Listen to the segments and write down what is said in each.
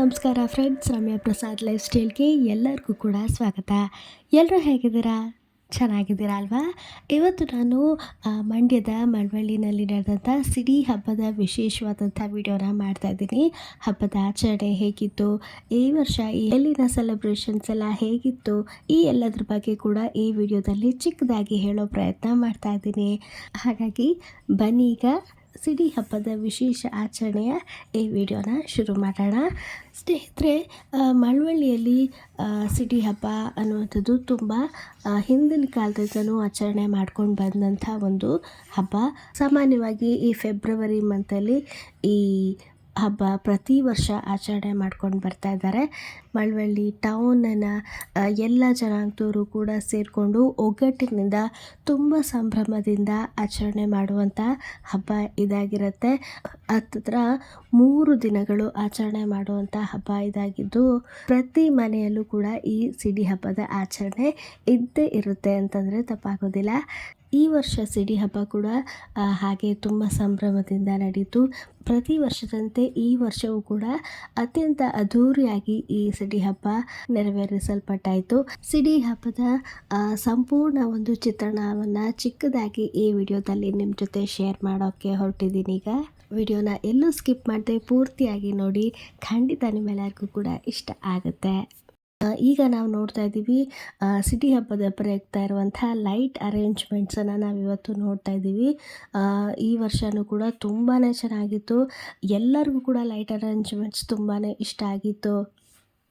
ನಮಸ್ಕಾರ friends Ramya Prasad life ಸ್ಟೈಲ್ಗೆ ಎಲ್ಲರಿಗೂ ಕೂಡ ಸ್ವಾಗತ. ಎಲ್ಲರೂ ಹೇಗಿದ್ದೀರಾ? ಚೆನ್ನಾಗಿದ್ದೀರಾ ಅಲ್ವಾ? ಇವತ್ತು ನಾನು ಮಂಡ್ಯದ ಮಳವಳ್ಳಿನಲ್ಲಿ ನಡೆದಂಥ ಸಿಡಿ ಹಬ್ಬದ ವಿಶೇಷವಾದಂಥ ವಿಡಿಯೋನ ಮಾಡ್ತಾಯಿದ್ದೀನಿ ಹಬ್ಬದ ಆಚರಣೆ ಹೇಗಿತ್ತು? ಈ ವರ್ಷ ಎಲ್ಲಿನ ಸೆಲೆಬ್ರೇಷನ್ಸ್ ಎಲ್ಲ ಹೇಗಿತ್ತು? ಈ ಎಲ್ಲದ್ರ ಬಗ್ಗೆ ಕೂಡ ಈ ವಿಡಿಯೋದಲ್ಲಿ ಚಿಕ್ಕದಾಗಿ ಹೇಳೋ ಪ್ರಯತ್ನ ಮಾಡ್ತಾ ಇದ್ದೀನಿ. ಹಾಗಾಗಿ ಬನ್ನಿ ಈಗ ಸಿಡಿ ಹಬ್ಬದ ವಿಶೇಷ ಆಚರಣೆಯ ಈ ವಿಡಿಯೋನ ಶುರು ಮಾಡೋಣ. ಸ್ನೇಹಿತರೆ ಮಳವಳ್ಳಿಯಲ್ಲಿ ಸಿಡಿ ಹಬ್ಬ ಅನ್ನುವಂಥದ್ದು ತುಂಬ ಹಿಂದಿನ ಕಾಲದಿಂದನೂ ಆಚರಣೆ ಮಾಡ್ಕೊಂಡು ಬಂದಂಥ ಒಂದು ಹಬ್ಬ. ಸಾಮಾನ್ಯವಾಗಿ ಈ ಫೆಬ್ರವರಿ ಮಂತಲ್ಲಿ ಈ ಹಬ್ಬ ಪ್ರತಿ ವರ್ಷ ಆಚರಣೆ ಮಾಡ್ಕೊಂಡು ಬರ್ತಾ ಇದ್ದಾರೆ ಮಳವಳ್ಳಿ ಟೌನನ್ನು ಎಲ್ಲ ಜನಾಂಗದವರು ಕೂಡ ಸೇರಿಕೊಂಡು ಒಗ್ಗಟ್ಟಿನಿಂದ ತುಂಬ ಸಂಭ್ರಮದಿಂದ ಆಚರಣೆ ಮಾಡುವಂಥ ಹಬ್ಬ ಇದಾಗಿರುತ್ತೆ. ಹತ್ತಿರ ಮೂರು ದಿನಗಳು ಆಚರಣೆ ಮಾಡುವಂಥ ಹಬ್ಬ ಇದಾಗಿದ್ದು, ಪ್ರತಿ ಮನೆಯಲ್ಲೂ ಕೂಡ ಈ ಸಿಡಿ ಹಬ್ಬದ ಆಚರಣೆ ಇದ್ದೇ ಇರುತ್ತೆ ಅಂತಂದರೆ ತಪ್ಪಾಗೋದಿಲ್ಲ. ಈ ವರ್ಷ ಸಿಡಿ ಹಬ್ಬ ಕೂಡ ಹಾಗೆ ತುಂಬ ಸಂಭ್ರಮದಿಂದ ನಡೀತು ಪ್ರತಿ ವರ್ಷದಂತೆ ಈ ವರ್ಷವೂ ಕೂಡ ಅತ್ಯಂತ ಅದ್ಧೂರಿಯಾಗಿ ಈ ಸಿಡಿ ಹಬ್ಬ ನೆರವೇರಿಸಲ್ಪಟ್ಟಾಯಿತು. ಸಿಡಿ ಹಬ್ಬದ ಸಂಪೂರ್ಣ ಒಂದು ಚಿತ್ರಣವನ್ನು ಚಿಕ್ಕದಾಗಿ ಈ ವಿಡಿಯೋದಲ್ಲಿ ನಿಮ್ಮ ಜೊತೆ ಶೇರ್ ಮಾಡೋಕ್ಕೆ ಹೊರಟಿದ್ದೀನಿ ಈಗ. ವಿಡಿಯೋನ ಎಲ್ಲೂ ಸ್ಕಿಪ್ ಮಾಡದೆ ಪೂರ್ತಿಯಾಗಿ ನೋಡಿ, ಖಂಡಿತ ನಿಮ್ಮೆಲ್ಲರಿಗೂ ಕೂಡ ಇಷ್ಟ ಆಗುತ್ತೆ. ಈಗ ನಾವು ನೋಡ್ತಾ ಇದ್ದೀವಿ ಸಿಟಿ ಹಬ್ಬದ ಪ್ರಯುಕ್ತ ಇರುವಂಥ ಲೈಟ್ ಅರೇಂಜ್ಮೆಂಟ್ಸನ್ನು ನಾವು ಇವತ್ತು ನೋಡ್ತಾ ಇದ್ದೀವಿ. ಈ ವರ್ಷವೂ ಕೂಡ ತುಂಬಾ ಚೆನ್ನಾಗಿತ್ತು. ಎಲ್ಲರಿಗೂ ಕೂಡ ಲೈಟ್ ಅರೇಂಜ್ಮೆಂಟ್ಸ್ ತುಂಬಾ ಇಷ್ಟ ಆಗಿತ್ತು.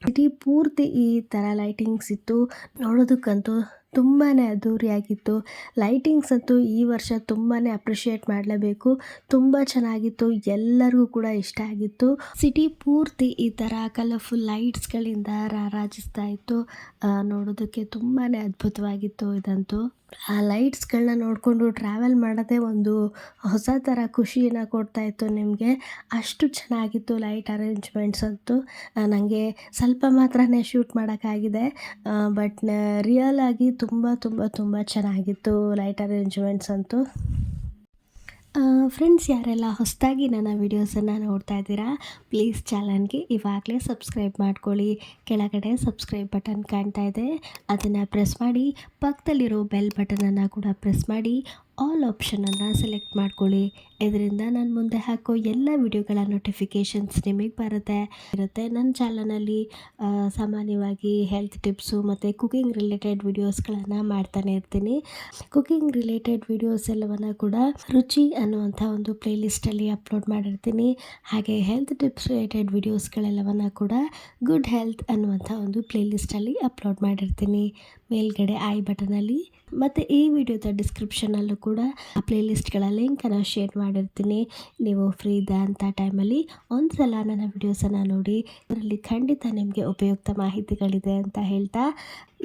ಸಿಟಿ ಪೂರ್ತಿ ಈ ಥರ ಲೈಟಿಂಗ್ಸ್ ಇತ್ತು. ನೋಡೋದಕ್ಕಂತೂ ತುಂಬಾ ಅದ್ದೂರಿಯಾಗಿತ್ತು ಲೈಟಿಂಗ್ಸ್ ಅಂತೂ ಈ ವರ್ಷ ತುಂಬಾ ಅಪ್ರಿಷಿಯೇಟ್ ಮಾಡಲೇಬೇಕು. ತುಂಬ ಚೆನ್ನಾಗಿತ್ತು. ಎಲ್ಲರಿಗೂ ಕೂಡ ಇಷ್ಟ ಆಗಿತ್ತು. ಸಿಟಿ ಪೂರ್ತಿ ಈ ಥರ ಕಲರ್ಫುಲ್ ಲೈಟ್ಸ್ಗಳಿಂದ ರಾರಾಜಿಸ್ತಾ ಇತ್ತು. ನೋಡೋದಕ್ಕೆ ತುಂಬಾ ಅದ್ಭುತವಾಗಿತ್ತು ಇದಂತೂ. ಆ ಲೈಟ್ಸ್ಗಳನ್ನ ನೋಡಿಕೊಂಡು ಟ್ರಾವೆಲ್ ಮಾಡೋದೇ ಒಂದು ಹೊಸ ಥರ ಖುಷಿನ ಕೊಡ್ತಾ ಇತ್ತು ನಿಮಗೆ. ಅಷ್ಟು ಚೆನ್ನಾಗಿತ್ತು ಲೈಟ್ ಅರೇಂಜ್ಮೆಂಟ್ಸ್ ಅಂತೂ. ನನಗೆ ಸ್ವಲ್ಪ ಮಾತ್ರನೇ ಶೂಟ್ ಮಾಡೋಕ್ಕಾಗಿದೆ. ಬಟ್ ರಿಯಲ್ ಆಗಿ ತುಂಬ ತುಂಬ ತುಂಬ ಚೆನ್ನಾಗಿತ್ತು ಲೈಟ್ ಅರೇಂಜ್ಮೆಂಟ್ಸ್ ಅಂತೂ. ಫ್ರೆಂಡ್ಸ್ ಯಾರೆಲ್ಲ ಹೊಸದಾಗಿ ನನ್ನ ವೀಡಿಯೋಸನ್ನು ನೋಡ್ತಾ ಇದ್ದೀರಾ ಪ್ಲೀಸ್ ಚಾನಲ್ಗೆ ಇವಾಗಲೇ ಸಬ್ಸ್ಕ್ರೈಬ್ ಮಾಡ್ಕೊಳ್ಳಿ. ಕೆಳಗಡೆ ಸಬ್ಸ್ಕ್ರೈಬ್ ಬಟನ್ ಕಾಣ್ತಾ ಇದೆ. ಅದನ್ನು ಪ್ರೆಸ್ ಮಾಡಿ, ಪಕ್ಕದಲ್ಲಿರೋ ಬೆಲ್ ಬಟನನ್ನು ಕೂಡ ಪ್ರೆಸ್ ಮಾಡಿ. ಆಲ್ ಆಪ್ಷನನ್ನು ಸೆಲೆಕ್ಟ್ ಮಾಡ್ಕೊಳ್ಳಿ. ಇದರಿಂದ ನಾನು ಮುಂದೆ ಹಾಕೋ ಎಲ್ಲ ವಿಡಿಯೋಗಳ ನೋಟಿಫಿಕೇಷನ್ಸ್ ನಿಮಗೆ ಬರುತ್ತೆ. ಇರುತ್ತೆ. ನನ್ನ ಚಾನಲಲ್ಲಿ ಸಾಮಾನ್ಯವಾಗಿ ಹೆಲ್ತ್ ಟಿಪ್ಸು ಮತ್ತು ಕುಕಿಂಗ್ ರಿಲೇಟೆಡ್ ವಿಡಿಯೋಸ್ಗಳನ್ನು ಮಾಡ್ತಾನೆ ಇರ್ತೀನಿ. ಕುಕಿಂಗ್ ರಿಲೇಟೆಡ್ ವಿಡಿಯೋಸ್ ಎಲ್ಲವನ್ನು ಕೂಡ ರುಚಿ ಅನ್ನುವಂಥ ಒಂದು ಪ್ಲೇಲಿಸ್ಟಲ್ಲಿ ಅಪ್ಲೋಡ್ ಮಾಡಿರ್ತೀನಿ. ಹಾಗೆ ಹೆಲ್ತ್ ಟಿಪ್ಸ್ ರಿಲೇಟೆಡ್ ವಿಡಿಯೋಸ್ಗಳೆಲ್ಲವನ್ನು ಕೂಡ ಗುಡ್ ಹೆಲ್ತ್ ಅನ್ನುವಂಥ ಒಂದು ಪ್ಲೇಲಿಸ್ಟಲ್ಲಿ ಅಪ್ಲೋಡ್ ಮಾಡಿರ್ತೀನಿ. ಮೇಲ್ಗಡೆ ಐ ಬಟನಲ್ಲಿ ಮತ್ತು ಈ ವಿಡಿಯೋದ ಡಿಸ್ಕ್ರಿಪ್ಷನಲ್ಲೂ ಕೂಡ ಪ್ಲೇಲಿಸ್ಟ್ಗಳ ಲಿಂಕನ್ನು ಶೇರ್ ಮಾಡಿರ್ತೀನಿ. ನೀವು ಫ್ರೀ ಇದ್ದಂಥ ಟೈಮಲ್ಲಿ ಒಂದು ಸಲ ನನ್ನ ವಿಡಿಯೋಸನ್ನು ನೋಡಿ, ಅದರಲ್ಲಿ ಖಂಡಿತ ನಿಮಗೆ ಉಪಯುಕ್ತ ಮಾಹಿತಿಗಳಿದೆ ಅಂತ ಹೇಳ್ತಾ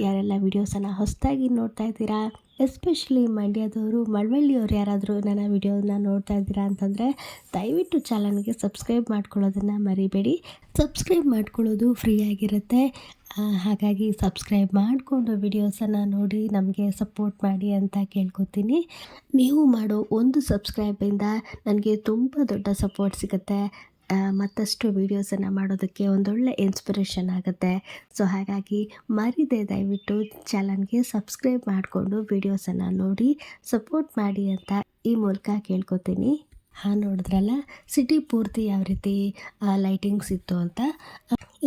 ಯಾರೆಲ್ಲ ವಿಡಿಯೋಸನ್ನು ಹೊಸದಾಗಿ ನೋಡ್ತಾ ಇದ್ದೀರಾ ಎಸ್ಪೆಷಲಿ ಮಂಡ್ಯದವರು, ಮಳವಳ್ಳಿಯವ್ರು ಯಾರಾದರೂ ನನ್ನ ವಿಡಿಯೋನ ನೋಡ್ತಾ ಇದ್ದೀರಾ ಅಂತಂದರೆ ದಯವಿಟ್ಟು ಚಾನಲ್ಗೆ ಸಬ್ಸ್ಕ್ರೈಬ್ ಮಾಡ್ಕೊಳ್ಳೋದನ್ನು ಮರಿಬೇಡಿ. ಸಬ್ಸ್ಕ್ರೈಬ್ ಮಾಡ್ಕೊಳ್ಳೋದು ಫ್ರೀ ಆಗಿರುತ್ತೆ. ಹಾಗಾಗಿ ಸಬ್ಸ್ಕ್ರೈಬ್ ಮಾಡಿಕೊಂಡು ವಿಡಿಯೋಸನ್ನು ನೋಡಿ ನಮಗೆ ಸಪೋರ್ಟ್ ಮಾಡಿ ಅಂತ ಕೇಳ್ಕೊತೀನಿ. ನೀವು ಮಾಡೋ ಒಂದು ಸಬ್ಸ್ಕ್ರೈಬಿಂದ ನನಗೆ ತುಂಬ ದೊಡ್ಡ ಸಪೋರ್ಟ್ ಸಿಗುತ್ತೆ. ಮತ್ತಷ್ಟು ವೀಡಿಯೋಸನ್ನು ಮಾಡೋದಕ್ಕೆ ಒಂದೊಳ್ಳೆ ಇನ್ಸ್ಪಿರೇಷನ್ ಆಗುತ್ತೆ. ಸೊ, ಹಾಗಾಗಿ ಮರಿದೆ ದಯವಿಟ್ಟು ಚಾನಲ್ಗೆ ಸಬ್ಸ್ಕ್ರೈಬ್ ಮಾಡಿಕೊಂಡು ವೀಡಿಯೋಸನ್ನು ನೋಡಿ ಸಪೋರ್ಟ್ ಮಾಡಿ ಅಂತ ಈ ಮೂಲಕ ಕೇಳ್ಕೊತೀನಿ. ಹಾಂ ನೋಡಿದ್ರಲ್ಲ? ಸಿಟಿ ಪೂರ್ತಿ ಯಾವ ರೀತಿ ಲೈಟಿಂಗ್ಸ್ ಇತ್ತು ಅಂತ?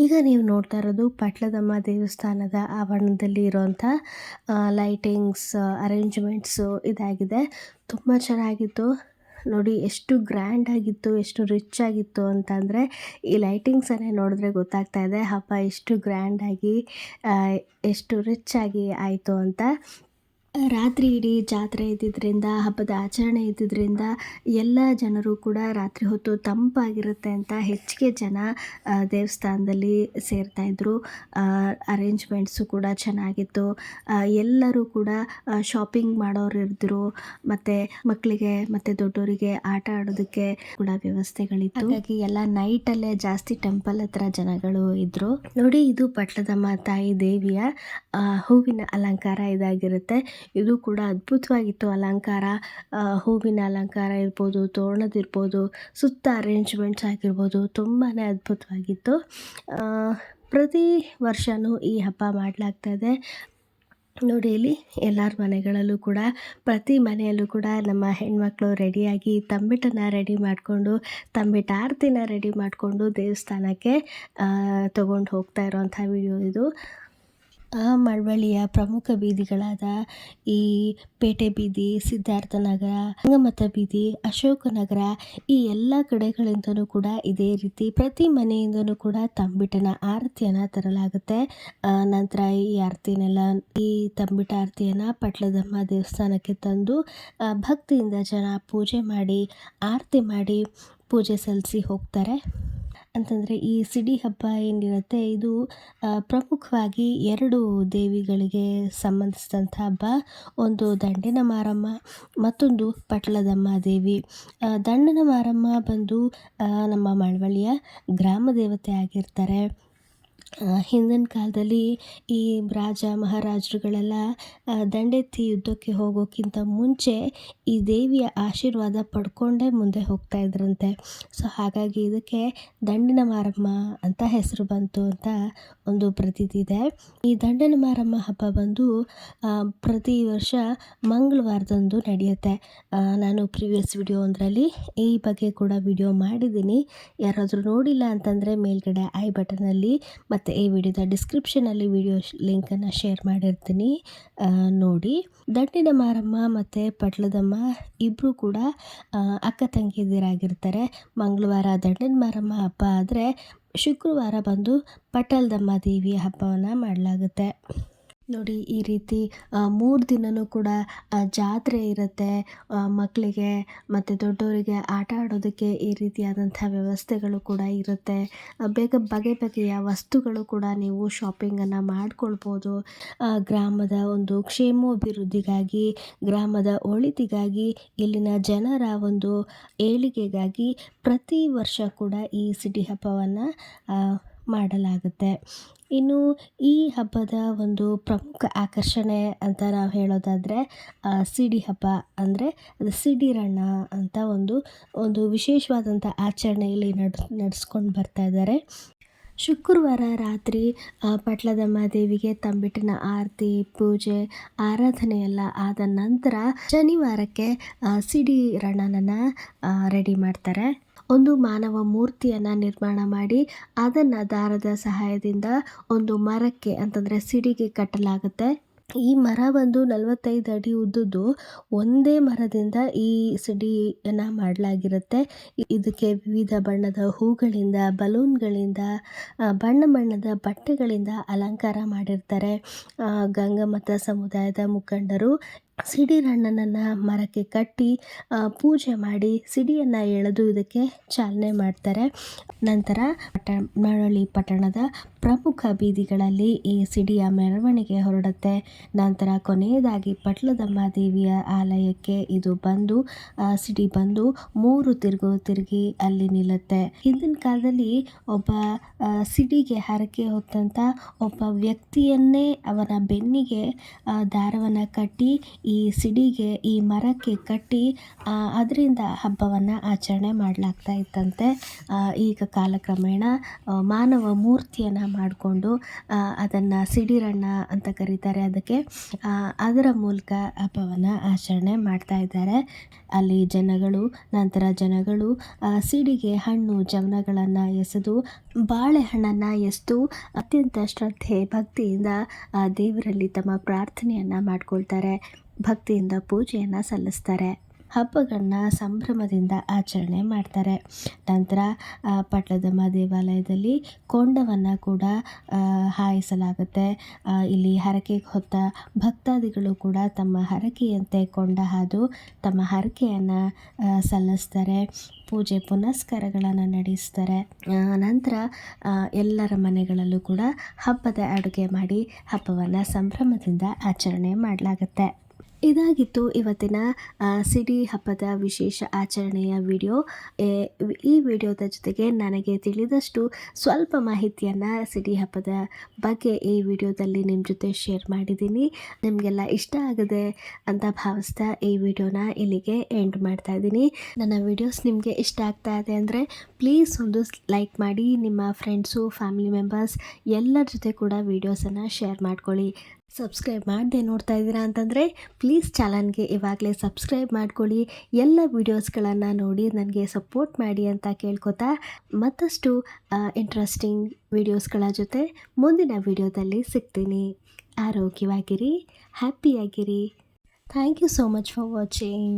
ಈಗ ನೀವು ನೋಡ್ತಾ ಇರೋದು ಪಟ್ಲದಮ್ಮ ದೇವಸ್ಥಾನದ ಆವರಣದಲ್ಲಿ ಇರೋಂಥ ಲೈಟಿಂಗ್ಸ್ ಅರೇಂಜ್ಮೆಂಟ್ಸು ಇದಾಗಿದೆ. ತುಂಬ ಚೆನ್ನಾಗಿತ್ತು. ನೋಡಿ, ಎಷ್ಟು ಗ್ರ್ಯಾಂಡ್ ಆಗಿತ್ತು, ಎಷ್ಟು ರಿಚ್ ಆಗಿತ್ತು ಅಂತಂದರೆ, ಈ ಲೈಟಿಂಗ್ಸನ್ನೇ ನೋಡಿದ್ರೆ ಗೊತ್ತಾಗ್ತಾ ಇದೆ. ಹಬ್ಬ ಎಷ್ಟು ಗ್ರ್ಯಾಂಡಾಗಿ ಎಷ್ಟು ರಿಚ್ ಆಗಿ ಆಯಿತು ಅಂತ. ರಾತ್ರಿ ಇಡೀ ಜಾತ್ರೆ ಇದ್ದಿದ್ದರಿಂದ ಹಬ್ಬದ ಆಚರಣೆ ಇದ್ದಿದ್ದರಿಂದ ಎಲ್ಲ ಜನರು ಕೂಡ ರಾತ್ರಿ ಹೊತ್ತು ತಂಪಾಗಿರುತ್ತೆ ಅಂತ ಹೆಚ್ಚಿಗೆ ಜನ ದೇವಸ್ಥಾನದಲ್ಲಿ ದೇವಸ್ಥಾನದಲ್ಲಿ ಸೇರ್ತಾಯಿದ್ರು ಅರೇಂಜ್ಮೆಂಟ್ಸು ಕೂಡ ಚೆನ್ನಾಗಿತ್ತು. ಎಲ್ಲರೂ ಕೂಡ ಶಾಪಿಂಗ್ ಮಾಡೋರು ಇದ್ದರು ಮತ್ತು ಮಕ್ಕಳಿಗೆ ಮತ್ತು ದೊಡ್ಡವರಿಗೆ ಆಟ ಆಡೋದಕ್ಕೆ ಕೂಡ ವ್ಯವಸ್ಥೆಗಳಿತ್ತು. ಹಾಗಾಗಿ ಎಲ್ಲ ನೈಟಲ್ಲೇ ಜಾಸ್ತಿ ಟೆಂಪಲ್ ಹತ್ರ ಜನಗಳು ಇದ್ದರು ನೋಡಿ, ಇದು ಪಟ್ಟದಮ್ಮ ತಾಯಿ ದೇವಿಯ ಹೂವಿನ ಅಲಂಕಾರ ಇದಾಗಿರುತ್ತೆ. ಇದು ಕೂಡ ಅದ್ಭುತವಾಗಿತ್ತು. ಅಲಂಕಾರ ಹೂವಿನ ಅಲಂಕಾರ ಇರ್ಬೋದು ತೋರಣದಿರ್ಬೋದು ಸುತ್ತ ಅರೇಂಜ್ಮೆಂಟ್ಸ್ ಆಗಿರ್ಬೋದು ತುಂಬಾ ಅದ್ಭುತವಾಗಿತ್ತು. ಪ್ರತಿ ವರ್ಷವೂ ಈ ಹಬ್ಬ ಮಾಡಲಾಗ್ತಾ ಇದೆ. ನೋಡಿ, ಇಲ್ಲಿ ಎಲ್ಲರ ಮನೆಗಳಲ್ಲೂ ಕೂಡ, ಪ್ರತಿ ಮನೆಯಲ್ಲೂ ಕೂಡ ನಮ್ಮ ಹೆಣ್ಮಕ್ಳು ರೆಡಿಯಾಗಿ ತಂಬಿಟ್ಟನ್ನು ರೆಡಿ ಮಾಡಿಕೊಂಡು, ತಂಬಿಟ್ಟು ಆರತಿನ ರೆಡಿ ಮಾಡಿಕೊಂಡು ದೇವಸ್ಥಾನಕ್ಕೆ ತೊಗೊಂಡು ಹೋಗ್ತಾ ಇರೋವಂಥ ವಿಡಿಯೋ ಇದು. ಆ ಮಳವಳ್ಳಿಯ ಪ್ರಮುಖ ಬೀದಿಗಳಾದ ಈ ಪೇಟೆ ಬೀದಿ, ಸಿದ್ಧಾರ್ಥ ನಗರ ರಂಗಮತ ಬೀದಿ, ಅಶೋಕ ನಗರ ಈ ಎಲ್ಲ ಕಡೆಗಳಿಂದಲೂ ಕೂಡ ಇದೇ ರೀತಿ ಪ್ರತಿ ಮನೆಯಿಂದಲೂ ಕೂಡ ತಂಬಿಟ್ಟನ ಆರತಿಯನ್ನು ತರಲಾಗುತ್ತೆ. ನಂತರ ಈ ಆರತಿನೆಲ್ಲ, ಈ ತಂಬಿಟ ಆರತಿಯನ್ನು ಪಟ್ಲದಮ್ಮ ದೇವಸ್ಥಾನಕ್ಕೆ ತಂದು ಭಕ್ತಿಯಿಂದ ಜನ ಪೂಜೆ ಮಾಡಿ, ಆರತಿ ಮಾಡಿ ಪೂಜೆ ಸಲ್ಲಿಸಿ ಹೋಗ್ತಾರೆ. ಅಂತಂದರೆ ಈ ಸಿಡಿ ಹಬ್ಬ ಏನಿರುತ್ತೆ, ಇದು ಪ್ರಮುಖವಾಗಿ ಎರಡು ದೇವಿಗಳಿಗೆ ಸಂಬಂಧಿಸಿದಂಥ ಹಬ್ಬ. ಒಂದು ದಂಡಿನ ಮಾರಮ್ಮ, ಮತ್ತೊಂದು ಪಟ್ಲದಮ್ಮ ದೇವಿ. ದಂಡಿನ ಮಾರಮ್ಮ ಬಂದು ನಮ್ಮ ಮಳವಳ್ಳಿಯ ಗ್ರಾಮ ದೇವತೆ ಆಗಿರ್ತಾರೆ. ಹಿಂದಿನ ಕಾಲದಲ್ಲಿ ಈ ರಾಜ ಮಹಾರಾಜರುಗಳೆಲ್ಲ ದಂಡೆತ್ತಿ ಯುದ್ಧಕ್ಕೆ ಹೋಗೋಕ್ಕಿಂತ ಮುಂಚೆ ಈ ದೇವಿಯ ಆಶೀರ್ವಾದ ಪಡ್ಕೊಂಡೇ ಮುಂದೆ ಹೋಗ್ತಾ ಇದ್ರಂತೆ. ಸೊ ಹಾಗಾಗಿ ಇದಕ್ಕೆ ದಂಡಿನ ಮಾರಮ್ಮ ಅಂತ ಹೆಸರು ಬಂತು ಅಂತ ಒಂದು ಪ್ರತೀತಿ ಇದೆ. ಈ ದಂಡನ ಮಾರಮ್ಮ ಹಬ್ಬ ಬಂದು ಪ್ರತಿ ವರ್ಷ ಮಂಗಳವಾರದಂದು ನಡೆಯುತ್ತೆ. ನಾನು ಪ್ರಿವಿಯಸ್ ವಿಡಿಯೋ ಒಂದರಲ್ಲಿ ಈ ಬಗ್ಗೆ ಕೂಡ ವಿಡಿಯೋ ಮಾಡಿದ್ದೀನಿ. ಯಾರಾದರೂ ನೋಡಿಲ್ಲ ಅಂತಂದರೆ ಮೇಲ್ಗಡೆ ಐ ಬಟನಲ್ಲಿ ಮತ್ತು ಈ ವಿಡಿಯೋದ ಡಿಸ್ಕ್ರಿಪ್ಷನಲ್ಲಿ ವಿಡಿಯೋ ಲಿಂಕನ್ನು ಶೇರ್ ಮಾಡಿರ್ತೀನಿ. ನೋಡಿ. ದಂಡಿನ ಮಾರಮ್ಮ ಮತ್ತು ಪಟ್ಲದಮ್ಮ ಇಬ್ಬರು ಕೂಡ ಅಕ್ಕ ತಂಗಿದಿರಾಗಿರ್ತಾರೆ. ಮಂಗಳವಾರ ದಂಡಿನ ಮಾರಮ್ಮ ಹಬ್ಬ ಆದರೆ ಶುಕ್ರವಾರ ಬಂದು ಪಟ್ಟಲದಮ್ಮ ದೇವಿಯ ಹಬ್ಬವನ್ನು ಮಾಡಲಾಗುತ್ತೆ. ನೋಡಿ, ಈ ರೀತಿ ಮೂರು ದಿನವೂ ಕೂಡ ಜಾತ್ರೆ ಇರುತ್ತೆ. ಮಕ್ಕಳಿಗೆ ಮತ್ತು ದೊಡ್ಡವರಿಗೆ ಆಟ ಆಡೋದಕ್ಕೆ ಈ ರೀತಿಯಾದಂಥ ವ್ಯವಸ್ಥೆಗಳು ಕೂಡ ಇರುತ್ತೆ. ಬೇಗ ಬಗೆ ಬಗೆಯ ವಸ್ತುಗಳು ಕೂಡ ನೀವು ಶಾಪಿಂಗನ್ನು ಮಾಡಿಕೊಳ್ಬೋದು. ಗ್ರಾಮದ ಒಂದು ಕ್ಷೇಮಾಭಿವೃದ್ಧಿಗಾಗಿ, ಗ್ರಾಮದ ಒಳಿತಿಗಾಗಿ, ಇಲ್ಲಿನ ಜನರ ಒಂದು ಏಳಿಗೆಗಾಗಿ ಪ್ರತಿ ವರ್ಷ ಕೂಡ ಈ ಸಿಡಿ ಹಬ್ಬವನ್ನು ಮಾಡಲಾಗುತ್ತೆ. ಇನ್ನು ಈ ಹಬ್ಬದ ಒಂದು ಪ್ರಮುಖ ಆಕರ್ಷಣೆ ಅಂತ ನಾವು ಹೇಳೋದಾದರೆ ಸಿಡಿ ಹಬ್ಬ ಅಂದರೆ ಅದು ಸಿಡಿರಣ್ಣ ಅಂತ ಒಂದು ಒಂದು ವಿಶೇಷವಾದಂಥ ಆಚರಣೆಯಲ್ಲಿ ನಡ್ ನಡೆಸ್ಕೊಂಡು ಬರ್ತಾ ಇದ್ದಾರೆ. ಶುಕ್ರವಾರ ರಾತ್ರಿ ಪಟ್ಲದಮ್ಮ ದೇವಿಗೆ ತಂಬಿಟ್ಟಿನ ಆರತಿ, ಪೂಜೆ ಆರಾಧನೆ ಎಲ್ಲ ಆದ ನಂತರ ಶನಿವಾರಕ್ಕೆ ಸಿಡಿ ರಣನನ್ನು ರೆಡಿ ಮಾಡ್ತಾರೆ. ಒಂದು ಮಾನವ ಮೂರ್ತಿಯನ್ನು ನಿರ್ಮಾಣ ಮಾಡಿ ಅದನ್ನು ದಾರದ ಸಹಾಯದಿಂದ ಒಂದು ಮರಕ್ಕೆ ಅಂತಂದರೆ ಸಿಡಿಗೆ ಕಟ್ಟಲಾಗುತ್ತೆ. ಈ ಮರ ಬಂದು ನಲವತ್ತೈದು ಅಡಿ ಉದ್ದದ್ದು ಒಂದೇ ಮರದಿಂದ ಈ ಸಿಡಿಯನ್ನು ಮಾಡಲಾಗಿರುತ್ತೆ. ಇದಕ್ಕೆ ವಿವಿಧ ಬಣ್ಣದ ಹೂಗಳಿಂದ, ಬಲೂನ್ಗಳಿಂದ ಬಣ್ಣ ಬಣ್ಣದ ಬಟ್ಟೆಗಳಿಂದ ಅಲಂಕಾರ ಮಾಡಿರ್ತಾರೆ. ಗಂಗಮತ ಸಮುದಾಯದ ಮುಖಂಡರು ಸಿಡಿರಣ್ಣನನ್ನು ಮರಕ್ಕೆ ಕಟ್ಟಿ ಪೂಜೆ ಮಾಡಿ ಸಿಡಿಯನ್ನು ಎಳೆದು ಇದಕ್ಕೆ ಚಾಲನೆ ಮಾಡ್ತಾರೆ. ನಂತರ ಪಟ ಮಳವಳ್ಳಿ ಪಟ್ಟಣದ ಪ್ರಮುಖ ಬೀದಿಗಳಲ್ಲಿ ಈ ಸಿಡಿಯ ಮೆರವಣಿಗೆ ಹೊರಡುತ್ತೆ. ನಂತರ ಕೊನೆಯದಾಗಿ ಪಟ್ಲದಮ್ಮ ದೇವಿಯ ಆಲಯಕ್ಕೆ ಇದು ಬಂದು ಸಿಡಿ ಬಂದು ಮೂರು ತಿರುಗು ತಿರುಗಿ ಅಲ್ಲಿ ನಿಲ್ಲುತ್ತೆ. ಹಿಂದಿನ ಕಾಲದಲ್ಲಿ ಒಬ್ಬ ಸಿಡಿಗೆ ಹರಕೆ ಹೊತ್ತಂಥ ಒಬ್ಬ ವ್ಯಕ್ತಿಯನ್ನೇ ಅವನ ಬೆನ್ನಿಗೆ ದಾರವನ್ನು ಕಟ್ಟಿ ಈ ಸಿಡಿಗೆ ಈ ಮರಕ್ಕೆ ಕಟ್ಟಿ ಅದರಿಂದ ಹಬ್ಬವನ್ನು ಆಚರಣೆ ಮಾಡಲಾಗ್ತಾ ಇತ್ತಂತೆ. ಈಗ ಕಾಲಕ್ರಮೇಣ ಮಾನವ ಮೂರ್ತಿಯನ್ನು ಮಾಡಿಕೊಂಡು ಅದನ್ನು ಸಿಡಿರಣ್ಣ ಅಂತ ಕರೀತಾರೆ ಅದಕ್ಕೆ. ಅದರ ಮೂಲಕ ಹಬ್ಬವನ್ನು ಆಚರಣೆ ಮಾಡ್ತಾ ಇದ್ದಾರೆ. ಅಲ್ಲಿ ಜನಗಳು, ನಂತರ ಜನಗಳು ಸಿಡಿಗೆ ಹಣ್ಣು, ಜವನಗಳನ್ನು ಎಸೆದು, ಬಾಳೆಹಣ್ಣನ್ನು ಎಸೆದು ಅತ್ಯಂತ ಶ್ರದ್ಧೆ, ಭಕ್ತಿಯಿಂದ ದೇವರಲ್ಲಿ ತಮ್ಮ ಪ್ರಾರ್ಥನೆಯನ್ನು ಮಾಡ್ಕೊಳ್ತಾರೆ. ಭಕ್ತಿಯಿಂದ ಪೂಜೆಯನ್ನು ಸಲ್ಲಿಸ್ತಾರೆ. ಹಬ್ಬಗಳನ್ನ ಸಂಭ್ರಮದಿಂದ ಆಚರಣೆ ಮಾಡ್ತಾರೆ. ನಂತರ ಪಟ್ಲದಮ್ಮ ದೇವಾಲಯದಲ್ಲಿ ಕೊಂಡವನ್ನು ಕೂಡ ಹಾಯಿಸಲಾಗುತ್ತೆ. ಇಲ್ಲಿ ಹರಕೆಗೆ ಹೊತ್ತ ಭಕ್ತಾದಿಗಳು ಕೂಡ ತಮ್ಮ ಹರಕೆಯಂತೆ ಕೊಂಡ ಹಾದು ತಮ್ಮ ಹರಕೆಯನ್ನು ಸಲ್ಲಿಸ್ತಾರೆ. ಪೂಜೆ ಪುನಸ್ಕಾರಗಳನ್ನು ನಡೆಸ್ತಾರೆ. ನಂತರ ಎಲ್ಲರ ಮನೆಗಳಲ್ಲೂ ಕೂಡ ಹಬ್ಬದ ಅಡುಗೆ ಮಾಡಿ ಹಬ್ಬವನ್ನು ಸಂಭ್ರಮದಿಂದ ಆಚರಣೆ ಮಾಡಲಾಗುತ್ತೆ. ಇದಾಗಿತ್ತು ಇವತ್ತಿನ ಸಿಡಿ ಹಬ್ಬದ ವಿಶೇಷ ಆಚರಣೆಯ ವಿಡಿಯೋ. ಈ ವಿಡಿಯೋದ ಜೊತೆಗೆ ನನಗೆ ತಿಳಿದಷ್ಟು ಸ್ವಲ್ಪ ಮಾಹಿತಿಯನ್ನು ಸಿಡಿ ಹಬ್ಬದ ಬಗ್ಗೆ ಈ ವಿಡಿಯೋದಲ್ಲಿ ನಿಮ್ಮ ಜೊತೆ ಶೇರ್ ಮಾಡಿದ್ದೀನಿ. ನಿಮಗೆಲ್ಲ ಇಷ್ಟ ಆಗದೆ ಅಂತ ಭಾವಿಸ್ತಾ ಈ ವಿಡಿಯೋನ ಇಲ್ಲಿಗೆ ಎಂಡ್ ಮಾಡ್ತಾ ಇದ್ದೀನಿ. ನನ್ನ ವಿಡಿಯೋಸ್ ನಿಮಗೆ ಇಷ್ಟ ಆಗ್ತಾ ಇದೆ ಅಂದರೆ ಪ್ಲೀಸ್ ಒಂದು ಲೈಕ್ ಮಾಡಿ, ನಿಮ್ಮ ಫ್ರೆಂಡ್ಸು ಫ್ಯಾಮಿಲಿ ಮೆಂಬರ್ಸ್ ಎಲ್ಲರ ಜೊತೆ ಕೂಡ ವಿಡಿಯೋಸನ್ನು ಶೇರ್ ಮಾಡ್ಕೊಳ್ಳಿ. ಸಬ್ಸ್ಕ್ರೈಬ್ ಮಾಡದೆ ನೋಡ್ತಾ ಇದ್ದೀರಾ ಅಂತಂದರೆ ಪ್ಲೀಸ್ ಚಾನಲ್ಗೆ ಇವಾಗಲೇ ಸಬ್ಸ್ಕ್ರೈಬ್ ಮಾಡ್ಕೊಳ್ಳಿ. ಎಲ್ಲ ವೀಡಿಯೋಸ್ಗಳನ್ನು ನೋಡಿ ನನಗೆ ಸಪೋರ್ಟ್ ಮಾಡಿ ಅಂತ ಕೇಳ್ಕೊತಾ ಮತ್ತಷ್ಟು ಇಂಟ್ರೆಸ್ಟಿಂಗ್ ವೀಡಿಯೋಸ್ಗಳ ಜೊತೆ ಮುಂದಿನ ವೀಡಿಯೋದಲ್ಲಿ ಸಿಗ್ತೀನಿ. ಆರೋಗ್ಯವಾಗಿರಿ ಹ್ಯಾಪಿಯಾಗಿರಿ thank you so much for watching